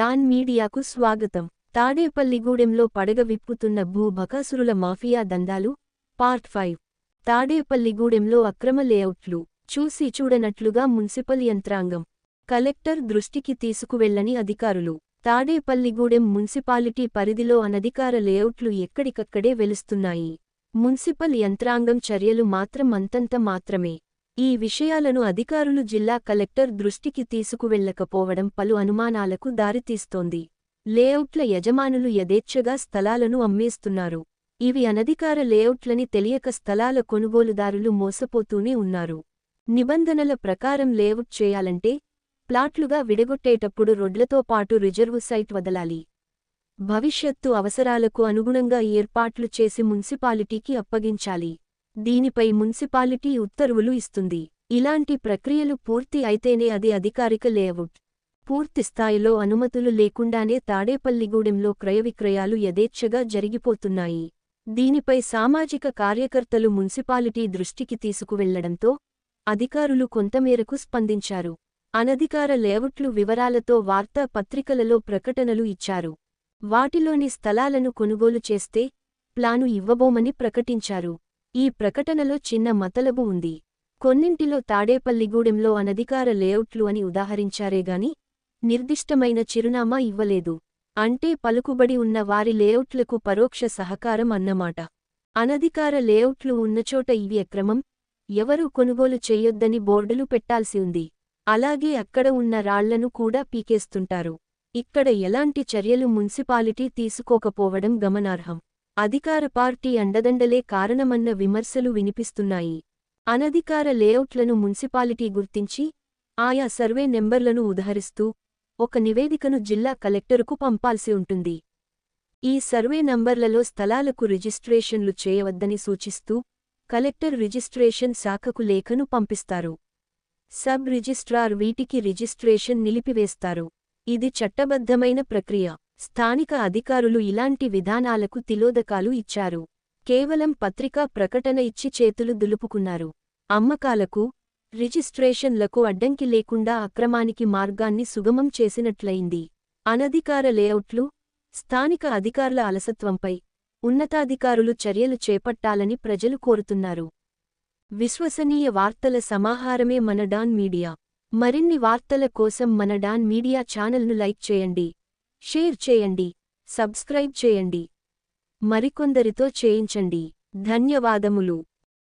Don మీడియాకు స్వాగతం. తాడేపల్లిగూడెంలో పడగ విప్పుతున్న భూబకాసురుల మాఫియా దందాలు పార్ట్ ఫైవ్. తాడేపల్లిగూడెంలో అక్రమ లేఅవుట్లు చూసి చూడనట్లుగా మున్సిపల్ యంత్రాంగం కలెక్టర్ దృష్టికి తీసుకువెళ్ళని అధికారులు. తాడేపల్లిగూడెం మున్సిపాలిటీ పరిధిలో అనధికార లేఅవుట్లు ఎక్కడికక్కడే వెలుస్తున్నాయి. మున్సిపల్ యంత్రాంగం చర్యలు మాత్రం అంతంత మాత్రమే. ఈ విషయాలను అధికారులు జిల్లా కలెక్టర్ దృష్టికి తీసుకువెళ్ళకపోవడం పలు అనుమానాలకు దారితీస్తోంది. లేఅవుట్ల యజమానులు యథేచ్ఛగా స్థలాలను అమ్మేస్తున్నారు. ఇవి అనధికార లేఅవుట్లని తెలియక స్థలాల కొనుగోలుదారులు మోసపోతూనే ఉన్నారు. నిబంధనల ప్రకారం లేఅవుట్ చేయాలంటే ప్లాట్లుగా విడగొట్టేటప్పుడు రోడ్లతో పాటు రిజర్వు సైట్ వదలాలి. భవిష్యత్తు అవసరాలకు అనుగుణంగా ఏర్పాట్లు చేసి మున్సిపాలిటీకి అప్పగించాలి. దీనిపై మున్సిపాలిటీ ఉత్తర్వులు ఇస్తుంది. ఇలాంటి ప్రక్రియలు పూర్తి అయితేనే అది అధికారిక లేఅవుట్. పూర్తి స్థాయిలో అనుమతులు లేకుండానే తాడేపల్లిగూడెంలో క్రయవిక్రయాలు యథేచ్ఛగా జరిగిపోతున్నాయి. దీనిపై సామాజిక కార్యకర్తలు మున్సిపాలిటీ దృష్టికి తీసుకువెళ్ళడంతో అధికారులు కొంతమేరకు స్పందించారు. అనధికార లేఅవుట్లు వివరాలతో వార్తా పత్రికలలో ప్రకటనలు ఇచ్చారు. వాటిలోని స్థలాలను కొనుగోలు చేస్తే ప్లాను ఇవ్వబోమని ప్రకటించారు. ఈ ప్రకటనలో చిన్న మతలబు ఉంది. కొన్నింటిలో తాడేపల్లిగూడెంలో అనధికార లేఅవుట్లు అని ఉదాహరించారేగాని నిర్దిష్టమైన చిరునామా ఇవ్వలేదు. అంటే పలుకుబడి ఉన్న వారి లేఅవుట్లకు పరోక్ష సహకారం అన్నమాట. అనధికార లేఅవుట్లు ఉన్నచోట ఇవి అక్రమం ఎవరూ కొనుగోలు చెయ్యొద్దని బోర్డులు పెట్టాల్సి ఉంది. అలాగే అక్కడ ఉన్న రాళ్ళను కూడా పీకేస్తుంటారు. ఇక్కడ ఎలాంటి చర్యలు మున్సిపాలిటీ తీసుకోకపోవడం గమనార్హం. అధికార పార్టీ అండదండలే కారణమన్న విమర్శలు వినిపిస్తున్నాయి. అనధికార లేఅవుట్లను మున్సిపాలిటీ గుర్తించి ఆయా సర్వే నెంబర్లను ఉదహరిస్తూ ఒక నివేదికను జిల్లా కలెక్టరుకు పంపాల్సి ఉంటుంది. ఈ సర్వే నంబర్లలో స్థలాలకు రిజిస్ట్రేషన్లు చేయవద్దని సూచిస్తూ కలెక్టర్ రిజిస్ట్రేషన్ శాఖకు లేఖను పంపిస్తారు. సబ్ రిజిస్ట్రార్ వీటికి రిజిస్ట్రేషన్ నిలిపివేస్తారు. ఇది చట్టబద్ధమైన ప్రక్రియ. స్థానిక అధికారులు ఇలాంటి విధానాలకు తిలోదకాలు ఇచ్చారు. కేవలం పత్రికా ప్రకటన ఇచ్చి చేతులు దులుపుకున్నారు. అమ్మకాలకు రిజిస్ట్రేషన్లకు అడ్డంకి లేకుండా అక్రమానికి మార్గాన్ని సుగమం చేసినట్లయింది. అనధికార లేఅవుట్లు స్థానిక అధికారుల అలసత్వంపై ఉన్నతాధికారులు చర్యలు చేపట్టాలని ప్రజలు కోరుతున్నారు. విశ్వసనీయ వార్తల సమాహారమే మన డాన్ మీడియా. మరిన్ని వార్తల కోసం మన డాన్ మీడియా ఛానల్ను లైక్ చేయండి. షేర్ చేయండి సబ్స్క్రైబ్ చేయండి. మరికొందరితో చేయించండి. ధన్యవాదములు.